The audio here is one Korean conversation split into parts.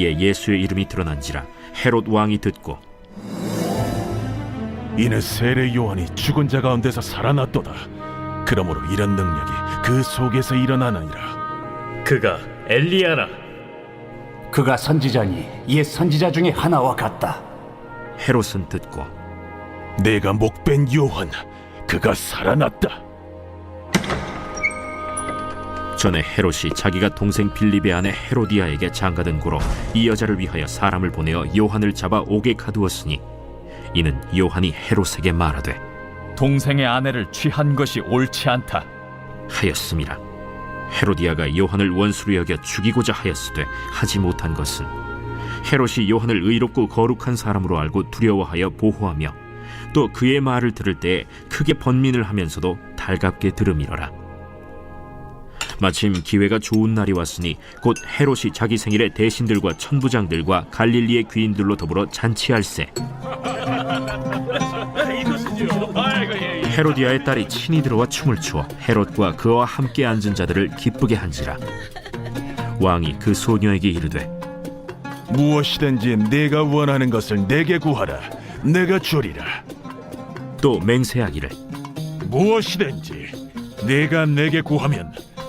이에 예수의 이름이 드러난지라 헤롯 왕이 듣고 이는 세례 요한이 죽은 자 가운데서 살아났도다. 그러므로 이런 능력이 그 속에서 일어나느니라. 그가 엘리야라 그가 선지자니 옛 선지자 중에 하나와 같다. 헤롯은 듣고 내가 목벤 요한, 그가 살아났다. 전에 헤롯이 자기가 동생 빌립의 아내 헤로디아에게 장가든 고로 이 여자를 위하여 사람을 보내어 요한을 잡아 옥에 가두었으니 이는 요한이 헤롯에게 말하되 동생의 아내를 취한 것이 옳지 않다. 하였음이라 헤로디아가 요한을 원수로 여겨 죽이고자 하였으되 하지 못한 것은 헤롯이 요한을 의롭고 거룩한 사람으로 알고 두려워하여 보호하며 또 그의 말을 들을 때에 크게 번민을 하면서도 달갑게 들음이러라 마침 기회가 좋은 날이 왔으니 곧 헤롯이 자기 생일에 대신들과 천부장들과 갈릴리의 귀인들로 더불어 잔치할세 헤로디아의 딸이 친히 들어와 춤을 추어 헤롯과 그와 함께 앉은 자들을 기쁘게 한지라 왕이 그 소녀에게 이르되 무엇이든지 내가 원하는 것을 내게 구하라. 내가 주리라. 또 맹세하기를 무엇이든지 내가 내게 구하면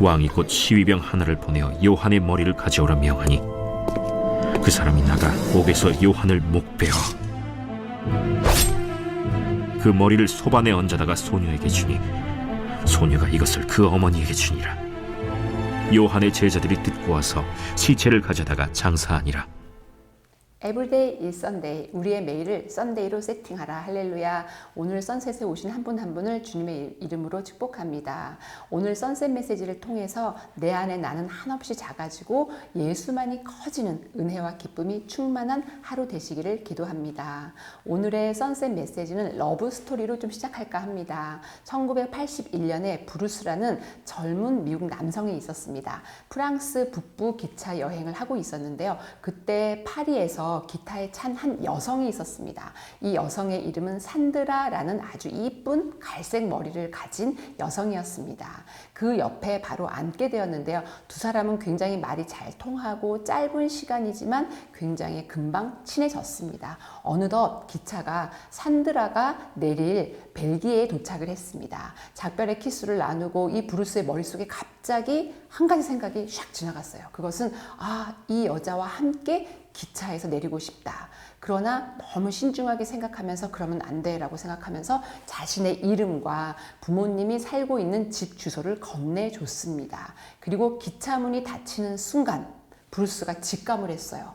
왕이 곧 시위병 하나를 보내어 요한의 머리를 가져오라 명하니 그 사람이 나가 옥에서 요한을 목베어 그 머리를 소반에 얹어다가 소녀에게 주니 소녀가 이것을 그 어머니에게 주니라. 요한의 제자들이 듣고 와서 시체를 가져다가 장사하니라 에브리데이 일 썬데이 우리의 매일을 썬데이로 세팅하라. 할렐루야. 오늘 선셋에 오신 한분한 분을 주님의 이름으로 축복합니다. 오늘 선셋 메시지를 통해서 내 안에 나는 한없이 작아지고 예수만이 커지는 은혜와 기쁨이 충만한 하루 되시기를 기도합니다. 오늘의 선셋 메시지는 러브 스토리로 좀 시작할까 합니다. 1981년에 브루스라는 젊은 미국 남성이 있었습니다. 프랑스 북부 기차 여행을 하고 있었는데요. 그때 파리에서 기타에 찬 한 여성이 있었습니다. 이 여성의 이름은 산드라라는 아주 이쁜 갈색 머리를 가진 여성이었습니다. 그 옆에 바로 앉게 되었는데요. 두 사람은 굉장히 말이 잘 통하고 짧은 시간이지만 굉장히 금방 친해졌습니다. 어느덧 기차가 산드라가 내릴 벨기에에 도착을 했습니다. 작별의 키스를 나누고 이 브루스의 머릿속에 갑자기 한 가지 생각이 샥 지나갔어요. 그것은 아, 이 여자와 함께 기차에서 내리고 싶다. 그러나 너무 신중하게 생각하면서 그러면 안 돼라고 생각하면서 자신의 이름과 부모님이 살고 있는 집 주소를 건네 줬습니다. 그리고 기차 문이 닫히는 순간 브루스가 직감을 했어요.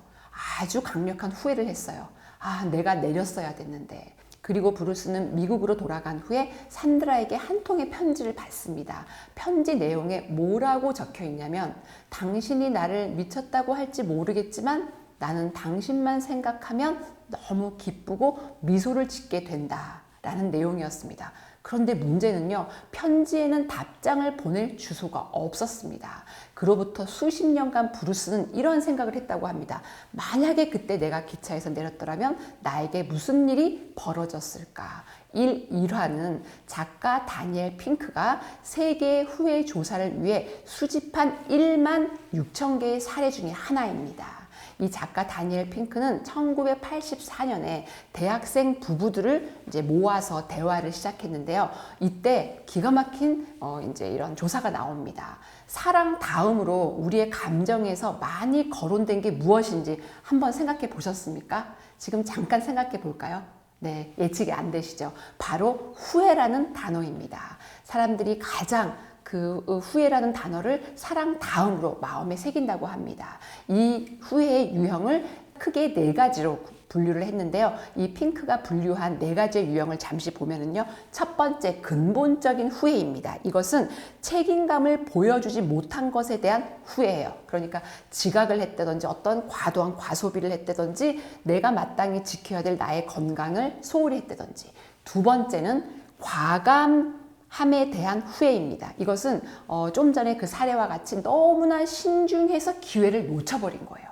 아주 강력한 후회를 했어요. 아, 내가 내렸어야 됐는데. 그리고 브루스는 미국으로 돌아간 후에 산드라에게 한 통의 편지를 받습니다. 편지 내용에 뭐라고 적혀 있냐면 당신이 나를 미쳤다고 할지 모르겠지만 나는 당신만 생각하면 너무 기쁘고 미소를 짓게 된다. 라는 내용이었습니다. 그런데 문제는요, 편지에는 답장을 보낼 주소가 없었습니다. 그로부터 수십 년간 브루스는 이런 생각을 했다고 합니다. 만약에 그때 내가 기차에서 내렸더라면 나에게 무슨 일이 벌어졌을까? 1, 1화는 작가 다니엘 핑크가 세계의 후회 조사를 위해 수집한 1만 6천 개의 사례 중에 하나입니다. 이 작가 다니엘 핑크는 1984년에 대학생 부부들을 이제 모아서 대화를 시작했는데요. 이때 기가 막힌 어 이제 이런 조사가 나옵니다. 사랑 다음으로 우리의 감정에서 많이 거론된 게 무엇인지 한번 생각해 보셨습니까? 지금 잠깐 생각해 볼까요? 네, 예측이 안 되시죠? 바로 후회라는 단어입니다. 사람들이 가장 그 후회라는 단어를 사랑 다음으로 마음에 새긴다고 합니다. 이 후회의 유형을 크게 네 가지로 분류를 했는데요. 이 핑크가 분류한 네 가지의 유형을 잠시 보면은요. 첫 번째 근본적인 후회입니다. 이것은 책임감을 보여주지 못한 것에 대한 후회예요. 그러니까 지각을 했다든지 어떤 과도한 과소비를 했다든지 내가 마땅히 지켜야 될 나의 건강을 소홀히 했다든지 두 번째는 과감 함에 대한 후회입니다. 이것은 어, 좀 전에 그 사례와 같이 너무나 신중해서 기회를 놓쳐버린 거예요.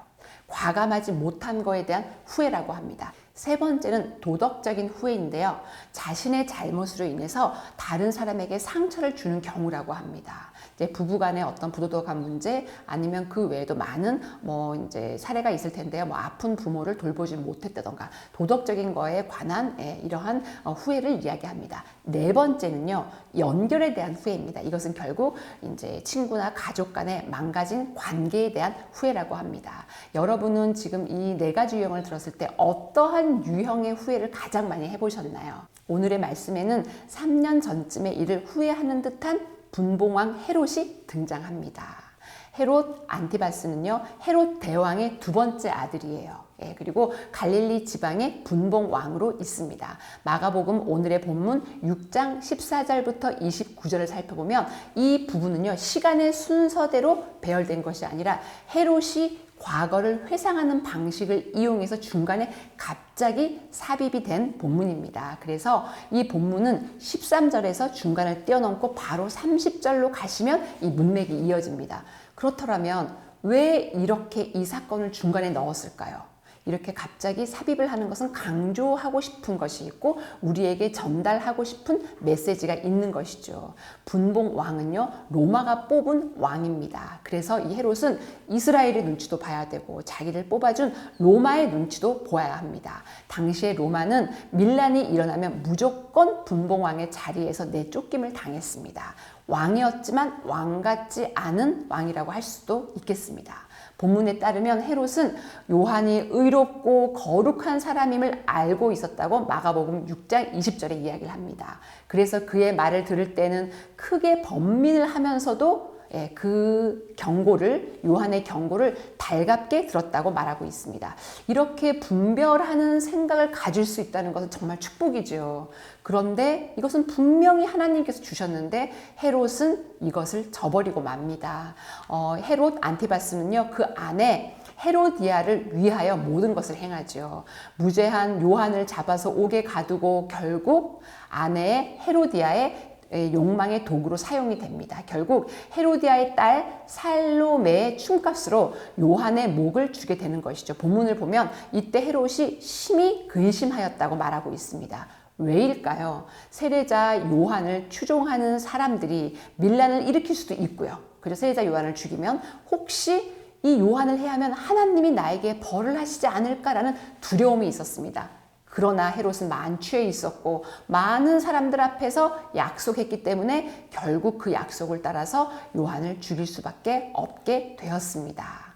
과감하지 못한 거에 대한 후회라고 합니다. 세 번째는 도덕적인 후회인데요. 자신의 잘못으로 인해서 다른 사람에게 상처를 주는 경우라고 합니다. 이제 부부간의 어떤 부도덕한 문제 아니면 그 외에도 많은 뭐 이제 사례가 있을 텐데요. 뭐 아픈 부모를 돌보지 못했다던가 도덕적인 거에 관한 예, 이러한 어, 후회를 이야기합니다. 네 번째는요. 연결에 대한 후회입니다. 이것은 결국 이제 친구나 가족 간의 망가진 관계에 대한 후회라고 합니다. 여러분은 지금 이 네 가지 유형을 들었을 때 어떠한 유형의 후회를 가장 많이 해보셨나요? 오늘의 말씀에는 3년 전쯤의 일을 후회하는 듯한 분봉왕 헤롯이 등장합니다. 헤롯 안티바스는요, 헤롯 대왕의 두 번째 아들이에요. 예, 그리고 갈릴리 지방의 분봉 왕으로 있습니다. 마가복음 오늘의 본문 6장 14절부터 29절을 살펴보면 이 부분은요, 시간의 순서대로 배열된 것이 아니라 헤롯이 과거를 회상하는 방식을 이용해서 중간에 갑자기 삽입이 된 본문입니다. 그래서 이 본문은 13절에서 중간을 뛰어넘고 바로 30절로 가시면 이 문맥이 이어집니다. 그렇더라면 왜 이렇게 이 사건을 중간에 넣었을까요? 이렇게 갑자기 삽입을 하는 것은 강조하고 싶은 것이 있고 우리에게 전달하고 싶은 메시지가 있는 것이죠. 분봉 왕은요 로마가 뽑은 왕입니다. 그래서 이 헤롯은 이스라엘의 눈치도 봐야 되고 자기를 뽑아준 로마의 눈치도 보아야 합니다. 당시에 로마는 밀란이 일어나면 무조건 분봉 왕의 자리에서 내쫓김을 당했습니다. 왕이었지만 왕 같지 않은 왕이라고 할 수도 있겠습니다. 본문에 따르면 헤롯은 요한이 의롭고 거룩한 사람임을 알고 있었다고 마가복음 6장 20절에 이야기를 합니다. 그래서 그의 말을 들을 때는 크게 번민을 하면서도 예, 그 경고를 요한의 경고를 달갑게 들었다고 말하고 있습니다. 이렇게 분별하는 생각을 가질 수 있다는 것은 정말 축복이죠. 그런데 이것은 분명히 하나님께서 주셨는데 헤롯은 이것을 저버리고 맙니다. 어, 헤롯 안티바스는요 그 안에 헤로디아를 위하여 모든 것을 행하죠. 무죄한 요한을 잡아서 옥에 가두고 결국 아내 헤로디아의 욕망의 도구로 사용이 됩니다. 결국 헤로디아의 딸 살로메의 춤값으로 요한의 목을 주게 되는 것이죠. 본문을 보면 이때 헤롯이 심히 근심하였다고 말하고 있습니다. 왜일까요? 세례자 요한을 추종하는 사람들이 밀란을 일으킬 수도 있고요. 그래서 세례자 요한을 죽이면 혹시 이 요한을 해하면 하나님이 나에게 벌을 하시지 않을까라는 두려움이 있었습니다. 그러나 헤롯은 만취해 있었고 많은 사람들 앞에서 약속했기 때문에 결국 그 약속을 따라서 요한을 죽일 수밖에 없게 되었습니다.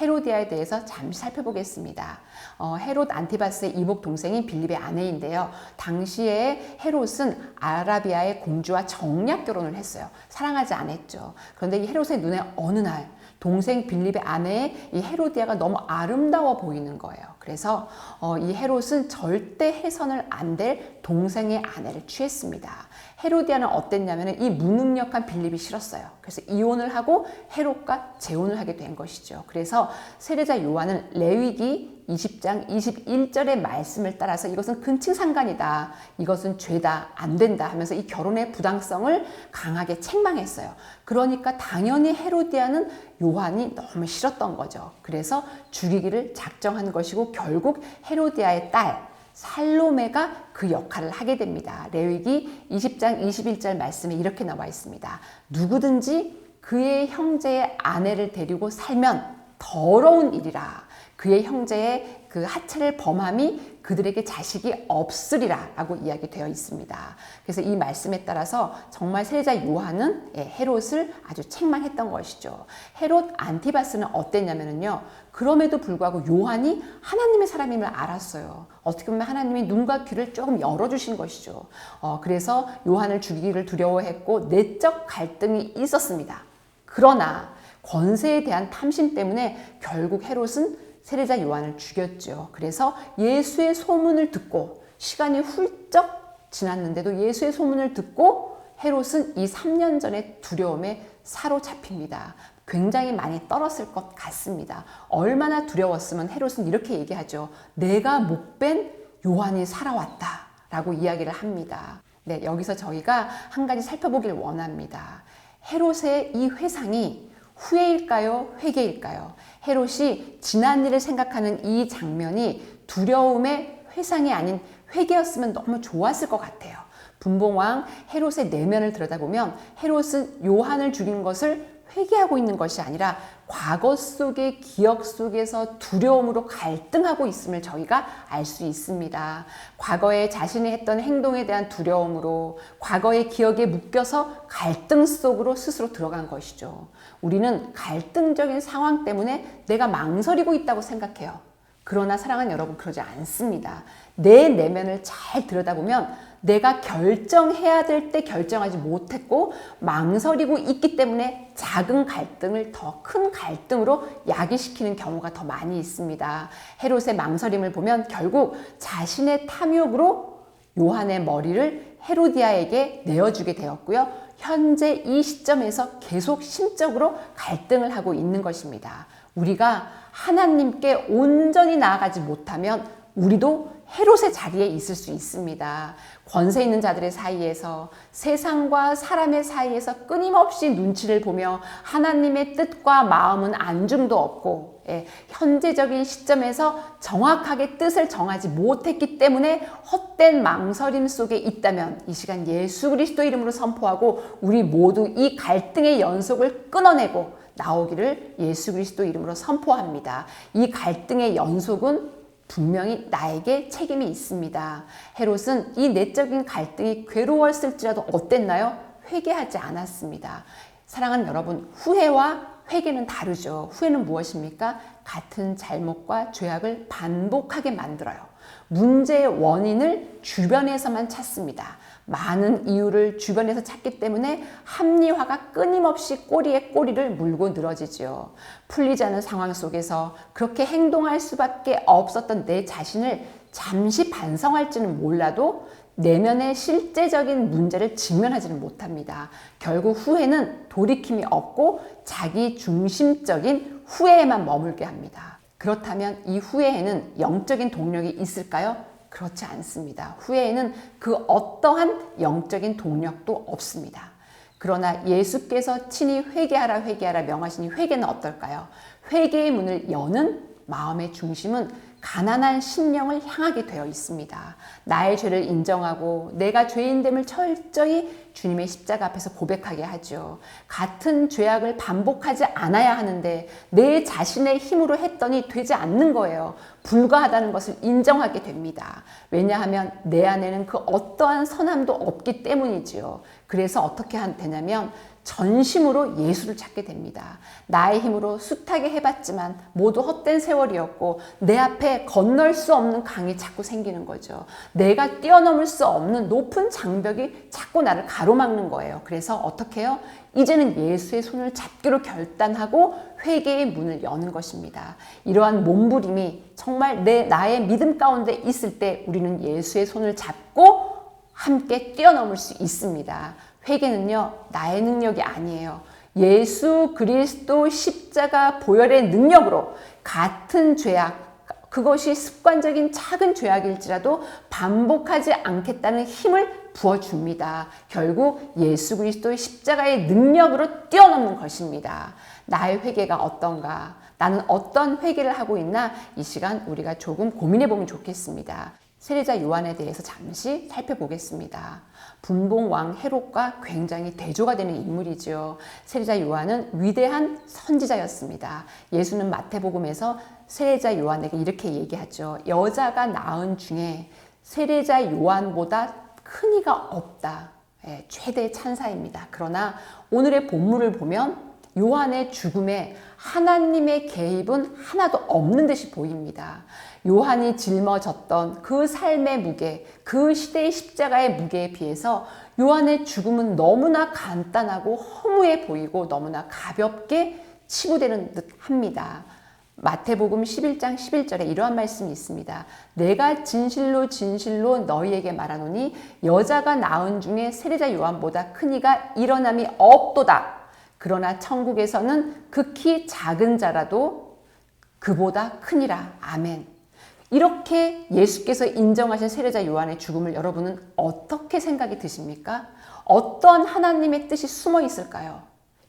헤로디아에 대해서 잠시 살펴보겠습니다. 어, 헤롯 안티바스의 이복 동생인 빌립의 아내인데요. 당시에 헤롯은 아라비아의 공주와 정략 결혼을 했어요. 사랑하지 않았죠. 그런데 이 헤롯의 눈에 어느 날 동생 빌립의 아내 이 헤로디아가 너무 아름다워 보이는 거예요. 그래서 어, 이 헤롯은 절대 해선을 안 될 동생의 아내를 취했습니다. 헤로디아는 어땠냐면 이 무능력한 빌립이 싫었어요. 그래서 이혼을 하고 헤롯과 재혼을 하게 된 것이죠. 그래서 세례자 요한은 레위기 20장 21절의 말씀을 따라서 이것은 근친상간이다. 이것은 죄다. 안 된다 하면서 이 결혼의 부당성을 강하게 책망했어요. 그러니까 당연히 헤로디아는 요한이 너무 싫었던 거죠. 그래서 죽이기를 작정한 것이고 결국 헤로디아의 딸 살로메가 그 역할을 하게 됩니다. 레위기 20장 21절 말씀에 이렇게 나와 있습니다. 누구든지 그의 형제의 아내를 데리고 살면 더러운 일이라. 그의 형제의 그 하체를 범함이 그들에게 자식이 없으리라 라고 이야기되어 있습니다. 그래서 이 말씀에 따라서 정말 세례자 요한은 예, 헤롯을 아주 책망했던 것이죠. 헤롯 안티바스는 어땠냐면요. 그럼에도 불구하고 요한이 하나님의 사람임을 알았어요. 어떻게 보면 하나님이 눈과 귀를 조금 열어주신 것이죠. 어, 그래서 요한을 죽이기를 두려워했고 내적 갈등이 있었습니다. 그러나 권세에 대한 탐심 때문에 결국 헤롯은 세례자 요한을 죽였죠. 그래서 예수의 소문을 듣고 시간이 훌쩍 지났는데도 예수의 소문을 듣고 헤롯은 이 3년 전의 두려움에 사로잡힙니다. 굉장히 많이 떨었을 것 같습니다. 얼마나 두려웠으면 헤롯은 이렇게 얘기하죠. 내가 못 뺀 요한이 살아왔다. 라고 이야기를 합니다. 네, 여기서 저희가 한 가지 살펴보길 원합니다. 헤롯의 이 회상이 후회일까요? 회개일까요? 헤롯이 지난 일을 생각하는 이 장면이 두려움의 회상이 아닌 회개였으면 너무 좋았을 것 같아요. 분봉왕 헤롯의 내면을 들여다보면 헤롯은 요한을 죽인 것을 회개하고 있는 것이 아니라 과거 속의 기억 속에서 두려움으로 갈등하고 있음을 저희가 알 수 있습니다. 과거에 자신이 했던 행동에 대한 두려움으로 과거의 기억에 묶여서 갈등 속으로 스스로 들어간 것이죠. 우리는 갈등적인 상황 때문에 내가 망설이고 있다고 생각해요. 그러나 사랑하는 여러분 그러지 않습니다. 내 내면을 잘 들여다보면 내가 결정해야 될 때 결정하지 못했고 망설이고 있기 때문에 작은 갈등을 더 큰 갈등으로 야기시키는 경우가 더 많이 있습니다. 헤롯의 망설임을 보면 결국 자신의 탐욕으로 요한의 머리를 헤로디아에게 내어주게 되었고요. 현재 이 시점에서 계속 심적으로 갈등을 하고 있는 것입니다. 우리가 하나님께 온전히 나아가지 못하면 우리도 헤롯의 자리에 있을 수 있습니다. 권세 있는 자들의 사이에서 세상과 사람의 사이에서 끊임없이 눈치를 보며 하나님의 뜻과 마음은 안중도 없고 예, 현재적인 시점에서 정확하게 뜻을 정하지 못했기 때문에 헛된 망설임 속에 있다면 이 시간 예수 그리스도 이름으로 선포하고 우리 모두 이 갈등의 연속을 끊어내고 나오기를 예수 그리스도 이름으로 선포합니다. 이 갈등의 연속은 분명히 나에게 책임이 있습니다. 헤롯은 이 내적인 갈등이 괴로웠을지라도 어땠나요? 회개하지 않았습니다. 사랑하는 여러분, 후회와 회개는 다르죠. 후회는 무엇입니까? 같은 잘못과 죄악을 반복하게 만들어요. 문제의 원인을 주변에서만 찾습니다. 많은 이유를 주변에서 찾기 때문에 합리화가 끊임없이 꼬리에 꼬리를 물고 늘어지지요. 풀리지 않은 상황 속에서 그렇게 행동할 수밖에 없었던 내 자신을 잠시 반성할지는 몰라도 내면의 실제적인 문제를 직면하지는 못합니다. 결국 후회는 돌이킴이 없고 자기 중심적인 후회에만 머물게 합니다. 그렇다면 이 후회에는 영적인 동력이 있을까요? 그렇지 않습니다. 후회에는 그 어떠한 영적인 동력도 없습니다. 그러나 예수께서 친히 회개하라 회개하라 명하시니 회개는 어떨까요? 회개의 문을 여는 마음의 중심은 가난한 심령을 향하게 되어 있습니다. 나의 죄를 인정하고 내가 죄인됨을 철저히 주님의 십자가 앞에서 고백하게 하죠. 같은 죄악을 반복하지 않아야 하는데 내 자신의 힘으로 했더니 되지 않는 거예요. 불가하다는 것을 인정하게 됩니다. 왜냐하면 내 안에는 그 어떠한 선함도 없기 때문이지요. 그래서 어떻게 되냐면 전심으로 예수를 찾게 됩니다. 나의 힘으로 숱하게 해봤지만 모두 헛된 세월이었고 내 앞에 건널 수 없는 강이 자꾸 생기는 거죠. 내가 뛰어넘을 수 없는 높은 장벽이 자꾸 나를 가로막는 거예요. 그래서 어떻게 해요? 이제는 예수의 손을 잡기로 결단하고 회개의 문을 여는 것입니다. 이러한 몸부림이 정말 내 나의 믿음 가운데 있을 때 우리는 예수의 손을 잡고 함께 뛰어넘을 수 있습니다. 회개는요, 나의 능력이 아니에요. 예수 그리스도 십자가 보혈의 능력으로 같은 죄악, 그것이 습관적인 작은 죄악일지라도 반복하지 않겠다는 힘을 부어줍니다. 결국 예수 그리스도의 십자가의 능력으로 뛰어넘는 것입니다. 나의 회개가 어떤가? 나는 어떤 회개를 하고 있나? 이 시간 우리가 조금 고민해 보면 좋겠습니다. 세례자 요한에 대해서 잠시 살펴보겠습니다. 분봉 왕 헤롯과 굉장히 대조가 되는 인물이지요. 세례자 요한은 위대한 선지자였습니다. 예수는 마태복음에서 세례자 요한에게 이렇게 얘기하죠. 여자가 낳은 중에 세례자 요한보다 큰 이가 없다. 예, 최대 찬사입니다. 그러나 오늘의 본문을 보면 요한의 죽음에 하나님의 개입은 하나도 없는 듯이 보입니다. 요한이 짊어졌던 그 삶의 무게, 그 시대의 십자가의 무게에 비해서 요한의 죽음은 너무나 간단하고 허무해 보이고 너무나 가볍게 치부되는 듯 합니다. 마태복음 11장 11절에 이러한 말씀이 있습니다. 내가 진실로 진실로 너희에게 말하노니 여자가 낳은 중에 세례자 요한보다 큰 이가 일어남이 없도다. 그러나 천국에서는 극히 작은 자라도 그보다 크니라. 아멘. 이렇게 예수께서 인정하신 세례자 요한의 죽음을 여러분은 어떻게 생각이 드십니까? 어떤 하나님의 뜻이 숨어 있을까요?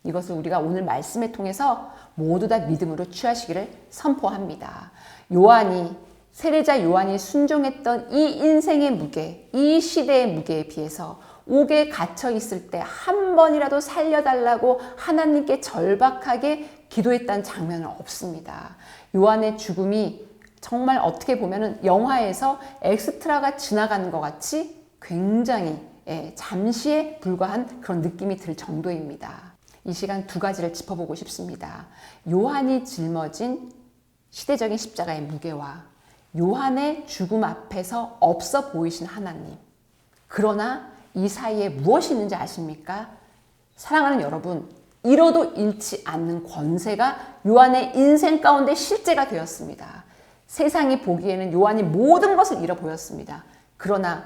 이것을 우리가 오늘 말씀을 통해서 모두 다 믿음으로 취하시기를 선포합니다. 요한이 세례자 요한이 순종했던 이 인생의 무게, 이 시대의 무게에 비해서 옥에 갇혀 있을 때 한 번이라도 살려달라고 하나님께 절박하게 기도했다는 장면은 없습니다. 요한의 죽음이 정말 어떻게 보면은 영화에서 엑스트라가 지나가는 것 같이 굉장히 예, 잠시에 불과한 그런 느낌이 들 정도입니다. 이 시간 두 가지를 짚어보고 싶습니다. 요한이 짊어진 시대적인 십자가의 무게와 요한의 죽음 앞에서 없어 보이신 하나님. 그러나 이 사이에 무엇이 있는지 아십니까? 사랑하는 여러분, 잃어도 잃지 않는 권세가 요한의 인생 가운데 실제가 되었습니다. 세상이 보기에는 요한이 모든 것을 잃어 보였습니다. 그러나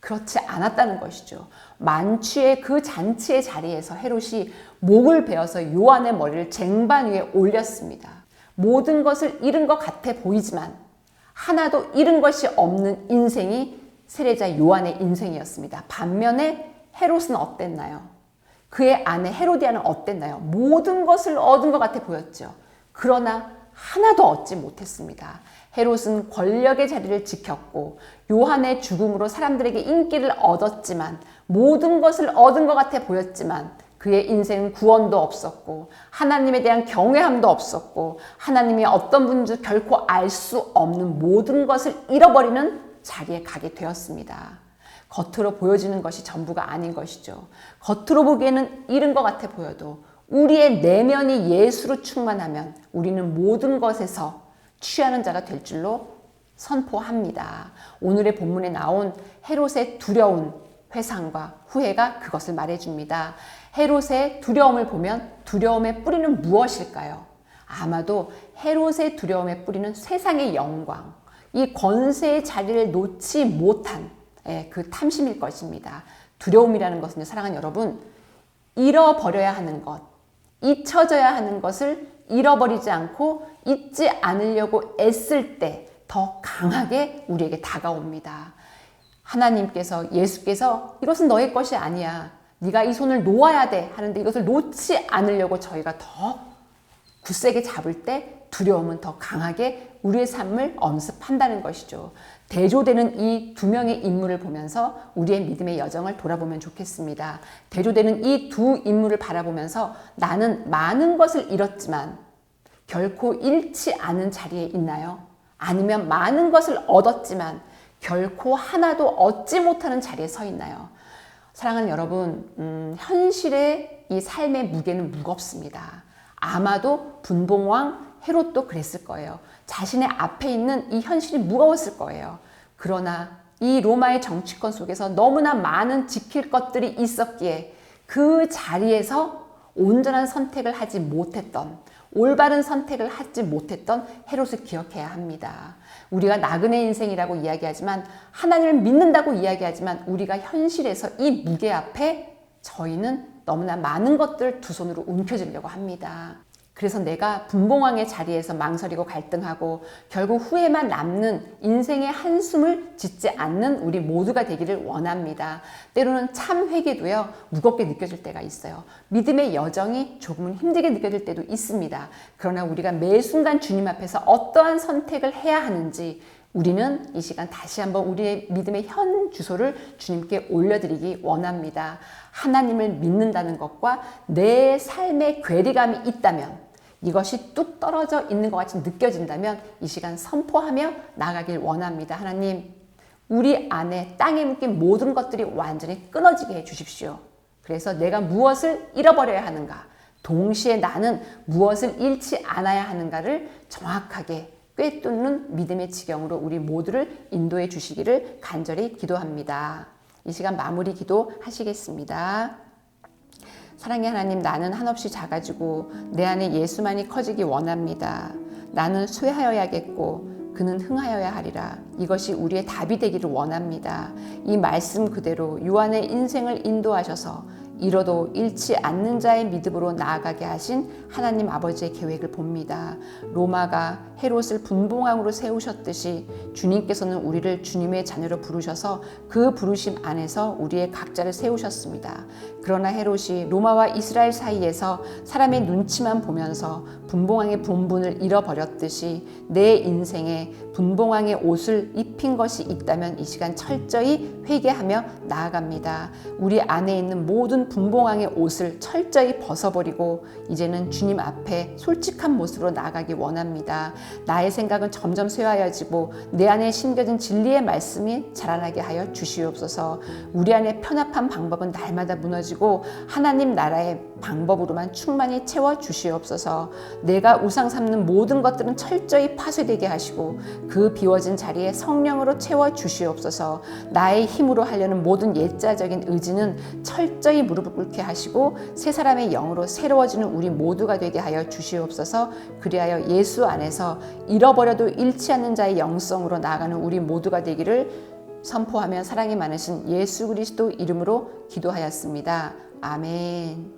그렇지 않았다는 것이죠. 만취의 그 잔치의 자리에서 헤롯이 목을 베어서 요한의 머리를 쟁반 위에 올렸습니다. 모든 것을 잃은 것 같아 보이지만 하나도 잃은 것이 없는 인생이 세례자 요한의 인생이었습니다. 반면에 헤롯은 어땠나요? 그의 아내 헤로디아는 어땠나요? 모든 것을 얻은 것 같아 보였죠. 그러나 하나도 얻지 못했습니다. 헤롯은 권력의 자리를 지켰고 요한의 죽음으로 사람들에게 인기를 얻었지만 모든 것을 얻은 것 같아 보였지만 그의 인생은 구원도 없었고 하나님에 대한 경외함도 없었고 하나님이 어떤 분인지 결코 알 수 없는 모든 것을 잃어버리는 자리에 가게 되었습니다. 겉으로 보여지는 것이 전부가 아닌 것이죠. 겉으로 보기에는 잃은 것 같아 보여도 우리의 내면이 예수로 충만하면 우리는 모든 것에서 취하는 자가 될 줄로 선포합니다. 오늘의 본문에 나온 헤롯의 두려운 회상과 후회가 그것을 말해줍니다. 헤롯의 두려움을 보면 두려움의 뿌리는 무엇일까요? 아마도 헤롯의 두려움의 뿌리는 세상의 영광, 이 권세의 자리를 놓지 못한 예, 그 탐심일 것입니다. 두려움이라는 것은 사랑하는 여러분, 잃어버려야 하는 것, 잊혀져야 하는 것을 잃어버리지 않고 잊지 않으려고 애쓸 때 더 강하게 우리에게 다가옵니다. 하나님께서 예수께서 이것은 너의 것이 아니야. 네가 이 손을 놓아야 돼 하는데 이것을 놓지 않으려고 저희가 더 굳세게 잡을 때 두려움은 더 강하게 우리의 삶을 엄습한다는 것이죠. 대조되는 이 두 명의 인물을 보면서 우리의 믿음의 여정을 돌아보면 좋겠습니다. 대조되는 이 두 인물을 바라보면서 나는 많은 것을 잃었지만 결코 잃지 않은 자리에 있나요? 아니면 많은 것을 얻었지만 결코 하나도 얻지 못하는 자리에 서 있나요? 사랑하는 여러분, 음, 현실의 이 삶의 무게는 무겁습니다. 아마도 분봉왕 헤롯도 그랬을 거예요. 자신의 앞에 있는 이 현실이 무거웠을 거예요. 그러나 이 로마의 정치권 속에서 너무나 많은 지킬 것들이 있었기에 그 자리에서 온전한 선택을 하지 못했던 올바른 선택을 하지 못했던 헤롯을 기억해야 합니다. 우리가 나그네 인생이라고 이야기하지만 하나님을 믿는다고 이야기하지만 우리가 현실에서 이 무게 앞에 저희는 너무나 많은 것들 두 손으로 움켜쥐려고 합니다. 그래서 내가 분봉왕의 자리에서 망설이고 갈등하고 결국 후회만 남는 인생의 한숨을 짓지 않는 우리 모두가 되기를 원합니다. 때로는 참 회개도요, 무겁게 느껴질 때가 있어요. 믿음의 여정이 조금은 힘들게 느껴질 때도 있습니다. 그러나 우리가 매 순간 주님 앞에서 어떠한 선택을 해야 하는지 우리는 이 시간 다시 한번 우리의 믿음의 현 주소를 주님께 올려드리기 원합니다. 하나님을 믿는다는 것과 내 삶의 괴리감이 있다면 이것이 뚝 떨어져 있는 것 같이 느껴진다면 이 시간 선포하며 나가길 원합니다. 하나님, 우리 안에 땅에 묶인 모든 것들이 완전히 끊어지게 해 주십시오. 그래서 내가 무엇을 잃어버려야 하는가, 동시에 나는 무엇을 잃지 않아야 하는가를 정확하게 꿰뚫는 믿음의 지경으로 우리 모두를 인도해 주시기를 간절히 기도합니다. 이 시간 마무리 기도 하시겠습니다. 사랑의 하나님, 나는 한없이 작아지고 내 안에 예수만이 커지기 원합니다. 나는 쇠하여야겠고 그는 흥하여야 하리라. 이것이 우리의 답이 되기를 원합니다. 이 말씀 그대로 요한의 인생을 인도하셔서 이뤄도 잃지 않는 자의 믿음으로 나아가게 하신 하나님 아버지의 계획을 봅니다. 로마가 헤롯을 분봉왕으로 세우셨듯이 주님께서는 우리를 주님의 자녀로 부르셔서 그 부르심 안에서 우리의 각자를 세우셨습니다. 그러나 헤롯이 로마와 이스라엘 사이에서 사람의 눈치만 보면서 분봉왕의 본분을 잃어버렸듯이 내 인생에 분봉왕의 옷을 입힌 것이 있다면 이 시간 철저히 회개하며 나아갑니다. 우리 안에 있는 모든 분봉왕의 옷을 철저히 벗어버리고 이제는 주님 앞에 솔직한 모습으로 나아가기 원합니다. 나의 생각은 점점 쇠하여지고 내 안에 심겨진 진리의 말씀이 자라나게 하여 주시옵소서. 우리 안에 편합한 방법은 날마다 무너지고 하나님 나라의 방법으로만 충만히 채워 주시옵소서. 내가 우상 삼는 모든 것들은 철저히 파쇄되게 하시고 그 비워진 자리에 성령으로 채워 주시옵소서. 나의 힘으로 하려는 모든 옛자적인 의지는 철저히 무릎을 꿇게 하시고 새 사람의 영으로 새로워지는 우리 모두가 되게 하여 주시옵소서. 그리하여 예수 안에서 잃어버려도 잃지 않는 자의 영성으로 나아가는 우리 모두가 되기를 선포하며 사랑이 많으신 예수 그리스도 이름으로 기도하였습니다. 아멘.